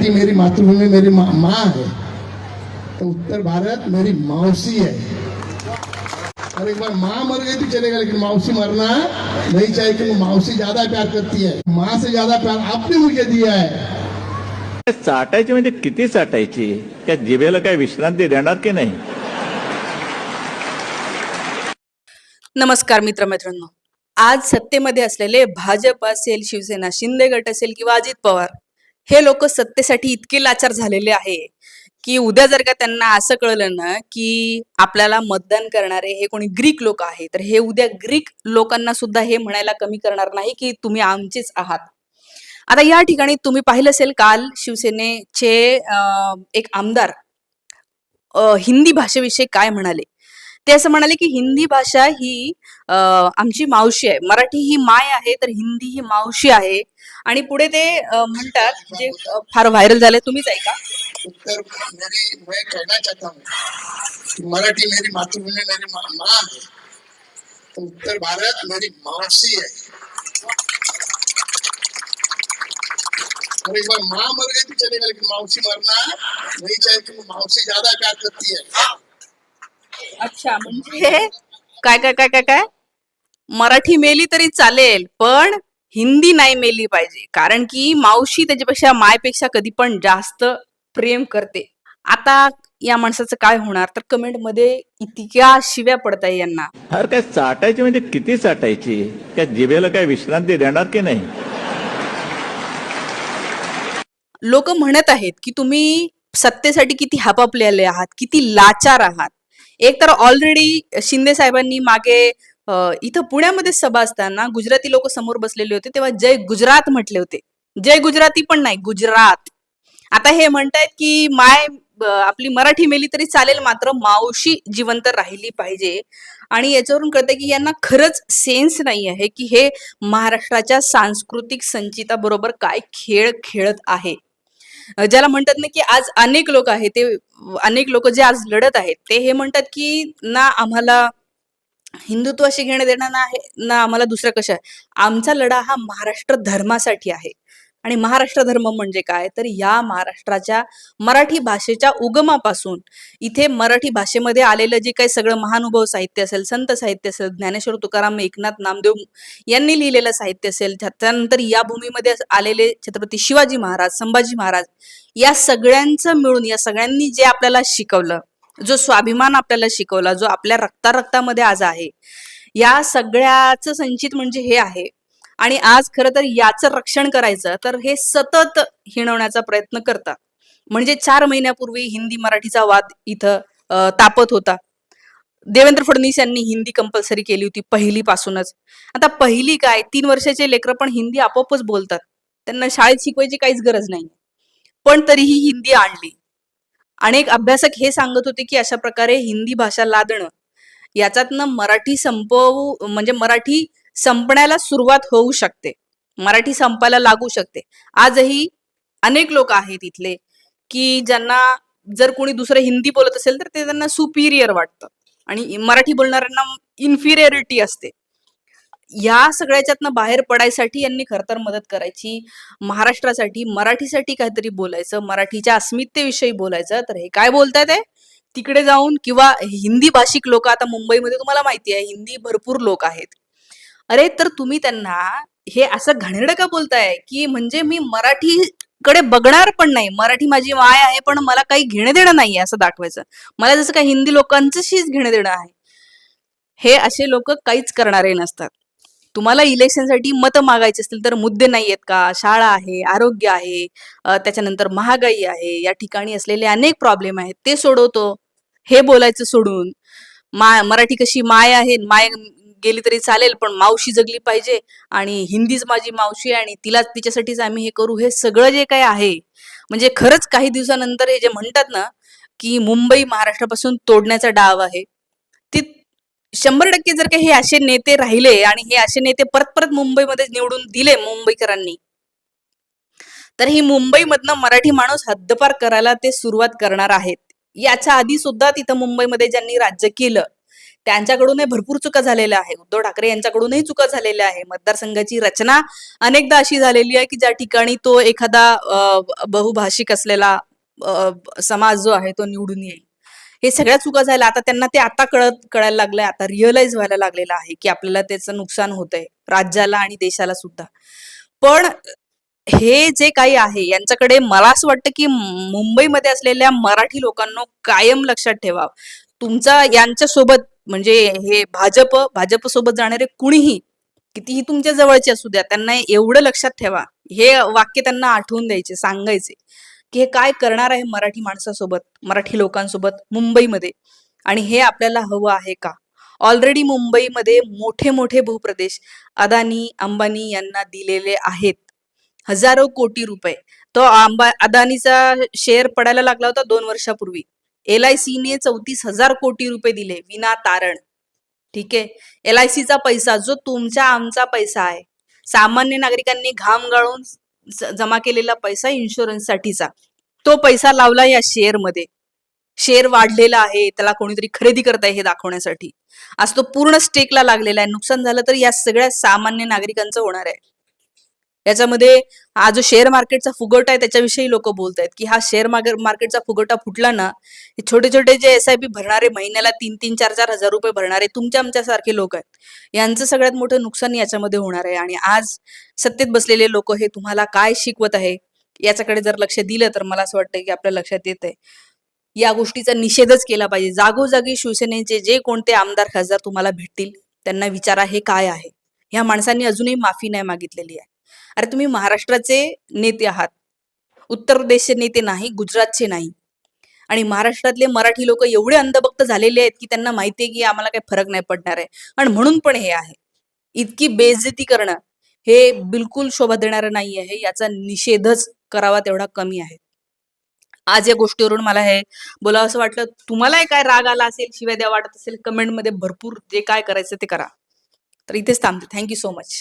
कि मेरी मातृभूमि मेरी माँ माँ है। तो उत्तर भारत मेरी मौसी है। और एक बार माँ मर गई तो चलेगा लेकिन मौसी मरना नहीं चाहिए क्योंकि मौसी ज़्यादा प्यार करती है। माँ से ज़्यादा प्यार आपने मुझे दिया है। चाटायची म्हणजे किती चाटायची त्या जिभेला काय विश्रांती देणार की नाही? नमस्कार मित्रमैत्रिणींनो। आज सत्तेमध्ये असलेले भाजप असेल शिवसेना शिंदे गट असेल किंवा अजित पवार हे लोक सत्तेसाठी इतके लाचार झालेले आहे की उद्या जर का त्यांना असं कळलं ना की आपल्याला मतदान करणारे हे कोणी ग्रीक लोक आहे तर हे उद्या ग्रीक लोकांना सुद्धा हे म्हणायला कमी करणार नाही की तुम्ही आमचेच आहात. आता या ठिकाणी तुम्ही पाहिलं असेल काल शिवसेनेचे एक आमदार हिंदी भाषेविषयी काय म्हणाले? ते असं म्हणाले की हिंदी भाषा ही आमची मावशी आहे. मराठी ही माय आहे तर हिंदी ही मावशी आहे. आणि पुढे ते म्हणतात जे फार व्हायरल झाले तुम्हीच ऐका. उत्तर मेरी मैं कहना चाहता हूँ कि मराठी मेरी मातृभूमि मेरी माँ माँ है तो उत्तर भारत मेरी मौसी है। और एक बार माँ मर गई तो चलेगा लेकिन मौसी मरना नहीं चाहिए क्योंकि मौसी ज्यादा प्यार करती है। अच्छा म्हणजे काय काय काय काय काय? मराठी मेली तरी चालेल पण हिंदी नाही मेली पाहिजे. कारण की मावशी त्याच्यापेक्षा मायपेक्षा कधी पण जास्त प्रेम करते. आता या माणसाचं काय होणार? तर कमेंटमध्ये इतक्या शिव्या पडताय यांना. अरे काय चाटायची म्हणजे किती चाटायची? त्या जिभेला काय विश्रांती देणार की नाही? लोक म्हणत आहेत की तुम्ही सत्तेसाठी किती हापापलेले आहात किती लाचार आहात. एक तर ऑलरेडी शिंदे साहेबांनी मागे इथं पुण्यामध्ये सभा असताना गुजराती लोक समोर बसलेले होते तेव्हा जय गुजरात म्हटले होते. जय गुजराती पण नाही गुजरात. आता हे म्हणतायत की माय आपली मराठी मेली तरी चालेल मात्र मावशी जिवंत राहिली पाहिजे. आणि याच्यावरून कळतंय की यांना खरंच सेन्स नाही आहे की हे महाराष्ट्राच्या सांस्कृतिक संचिता बरोबर काय खेळ खेळत आहे. ज्याला म्हणतात ना की आज अनेक लोक आहेत ते अनेक लोक जे आज लढत आहेत ते हे म्हणतात की ना आम्हाला हिंदुत्वाशी घेणं देणं ना आहे ना आम्हाला दुसरं कशा आमचा लढा हा महाराष्ट्र धर्मासाठी आहे. आणि महाराष्ट्र धर्म म्हणजे काय? तर या महाराष्ट्राच्या मराठी भाषेच्या उगमापासून इथे मराठी भाषेमध्ये आलेलं जे काही सगळं महानुभाव साहित्य असेल संत साहित्य असेल ज्ञानेश्वर तुकाराम एकनाथ नामदेव यांनी लिहिलेलं साहित्य असेल त्यानंतर या भूमीमध्ये आलेले छत्रपती शिवाजी महाराज संभाजी महाराज या सगळ्यांचं मिळून या सगळ्यांनी जे आपल्याला शिकवलं जो स्वाभिमान आपल्याला शिकवला जो आपल्या रक्ता रक्तामध्ये आज आहे या सगळ्याच संचित म्हणजे हे आहे. आणि आज खरं तर याचं रक्षण करायचं तर हे सतत हिणवण्याचा प्रयत्न करतात. म्हणजे चार महिन्यापूर्वी हिंदी मराठीचा वाद इथं तापत होता. देवेंद्र फडणवीस यांनी हिंदी कंपल्सरी केली होती पहिलीपासूनच. आता पहिली काय? तीन वर्षाचे लेकरं पण हिंदी आपोआपच बोलतात. त्यांना शाळेत शिकवायची काहीच गरज नाही. पण तरीही हिंदी आणली. अनेक अभ्यासक हे सांगत होते की अशा प्रकारे हिंदी भाषा लादणं याच्यातनं मराठी संपवू म्हणजे मराठी संपण्याला सुरुवात होऊ शकते. मराठी संपायला लागू शकते. आजही अनेक लोक आहेत इथले की ज्यांना जर कोणी दुसरं हिंदी बोलत असेल तर ते त्यांना सुपिरियर वाटतं. आणि मराठी बोलणाऱ्यांना इन्फिरियरिटी असते. या सगळ्याच्यातनं बाहेर पडायसाठी यांनी खरं तर मदत करायची. महाराष्ट्रासाठी मराठीसाठी काहीतरी बोलायचं मराठीच्या अस्मितेविषयी बोलायचं. तर हे काय बोलतायत ते? तिकडे जाऊन किंवा हिंदी भाषिक लोक आता मुंबईमध्ये तुम्हाला माहिती आहे हिंदी भरपूर लोक आहेत. अरे तर तुम्ही त्यांना हे असं घाणेरडं का बोलताय? की म्हणजे मी मराठीकडे बघणार पण नाही. मराठी माझी माय आहे पण मला काही घेणं देणं नाही असं दाखवायचं. मला जसं काय हिंदी लोकांचंशीच घेणं देणं आहे. हे असे लोक काहीच करणारे नसतात. तुम्हाला इलेक्शनसाठी मतं मागायचे असतील तर मुद्दे नाही आहेत का? शाळा आहे आरोग्य आहे त्याच्यानंतर महागाई आहे या ठिकाणी असलेले अनेक प्रॉब्लेम आहेत. ते सोडवतो. हे बोलायचं सोडून. मा मराठी कशी माय आहे माय गेली तरी चालेल पण मावशी जगली पाहिजे आणि हिंदीच माझी मावशी आहे आणि तिलाच तिच्यासाठीच आम्ही हे करू हे सगळं जे काही आहे. म्हणजे खरंच काही दिवसानंतर हे जे म्हणतात ना की मुंबई महाराष्ट्रापासून तोडण्याचा डाव आहे. शंभर टक्के जर का हे असे नेते राहिले आणि हे असे नेते परत परत मुंबईमध्ये निवडून दिले मुंबईकरांनी तर ही मुंबईमधनं मराठी माणूस हद्दपार करायला ते सुरुवात करणार आहेत. याच्या आधी सुद्धा तिथं मुंबईमध्ये ज्यांनी राज्य केलं त्यांच्याकडूनही भरपूर चुका झालेल्या आहे उद्धव ठाकरे यांच्याकडूनही चुका झालेल्या आहे मतदारसंघाची रचना अनेकदा अशी झालेली आहे की ज्या ठिकाणी तो एखादा बहुभाषिक असलेला समाज जो आहे तो निवडून येईल. हे सगळ्या चुका झाल्या. आता त्यांना ते आता कळत कळायला लागलंय. आता रिअलाइज व्हायला लागलेलं आहे की आपल्याला त्याचं नुकसान होतंय राज्याला आणि देशाला सुद्धा. पण हे जे काही आहे यांच्याकडे मला असं वाटतं की मुंबईमध्ये असलेल्या मराठी लोकांना कायम लक्षात ठेवावं तुमचा यांच्या सोबत म्हणजे हे भाजप भाजप सोबत जाणारे कुणीही कितीही तुमच्या जवळचे असू द्या त्यांना एवढं लक्षात ठेवा. हे वाक्य त्यांना आठवून द्यायचे सांगायचे. की हे काय करणार आहे मराठी माणसासोबत मराठी लोकांसोबत मुंबईमध्ये? आणि हे आपल्याला हवं आहे का? ऑलरेडी मुंबईमध्ये मोठे मोठे भूप्रदेश अदानी अंबानी यांना दिलेले आहेत. हजारो कोटी रुपये. तो अंबा अदानीचा शेअर पडायला लागला होता दोन वर्षापूर्वी. एल आय सीने चौतीस हजार कोटी रुपये दिले विना तारण. ठीक आहे? एल आय सीचा पैसा जो तुमचा आमचा पैसा आहे सामान्य नागरिकांनी घाम गाळून जमा केलेला पैसा इन्शुरन्ससाठीचा. तो पैसा लावला या शेअरमध्ये. शेअर वाढलेला आहे त्याला कोणीतरी खरेदी करताय हे दाखवण्यासाठी. आज तो पूर्ण स्टेकला लागलेला आहे. नुकसान झालं तर या सगळ्या सामान्य नागरिकांचं होणार आहे. याच्यामध्ये हा जो शेअर मार्केटचा फुगवटा आहे त्याच्याविषयी लोक बोलत आहेत की हा शेअर मार्केटचा फुगवटा फुटला ना हे छोटे छोटे जे एस आय पी भरणारे महिन्याला तीन तीन चार चार हजार रुपये भरणारे तुमच्या आमच्यासारखे लोक आहेत. यांचं सगळ्यात मोठं नुकसान याच्यामध्ये होणार आहे. आणि आज सत्तेत बसलेले लोक हे तुम्हाला काय शिकवत आहे याच्याकडे जर लक्ष दिलं तर मला असं वाटतं की आपल्या लक्षात येत आहे या गोष्टीचा निषेधच केला पाहिजे. जागोजागी शिवसेनेचे जे कोणते आमदार खासदार तुम्हाला भेटतील त्यांना विचारा हे काय आहे. ह्या माणसांनी अजूनही माफी नाही मागितलेली आहे. अरे तुम्ही महाराष्ट्राचे नेते आहात. उत्तर प्रदेशचे नेते नाही गुजरातचे नाही. आणि महाराष्ट्रातले मराठी लोक एवढे अंधभक्त झालेले आहेत की त्यांना माहिती आहे की आम्हाला काही फरक नाही पडणार आहे. आणि म्हणून पण हे आहे. इतकी बेइज्जती करणं हे बिलकुल शोभा देणारं नाही आहे. याचा निषेधच करावा तेवढा कमी आहे. आज या गोष्टीवरून मला हे बोलावं असं वाटलं. तुम्हालाही काय राग आला असेल शिवाय द्या वाटत असेल कमेंटमध्ये भरपूर जे काय करायचं ते करा. तर इथेच थांबते. Thank you so much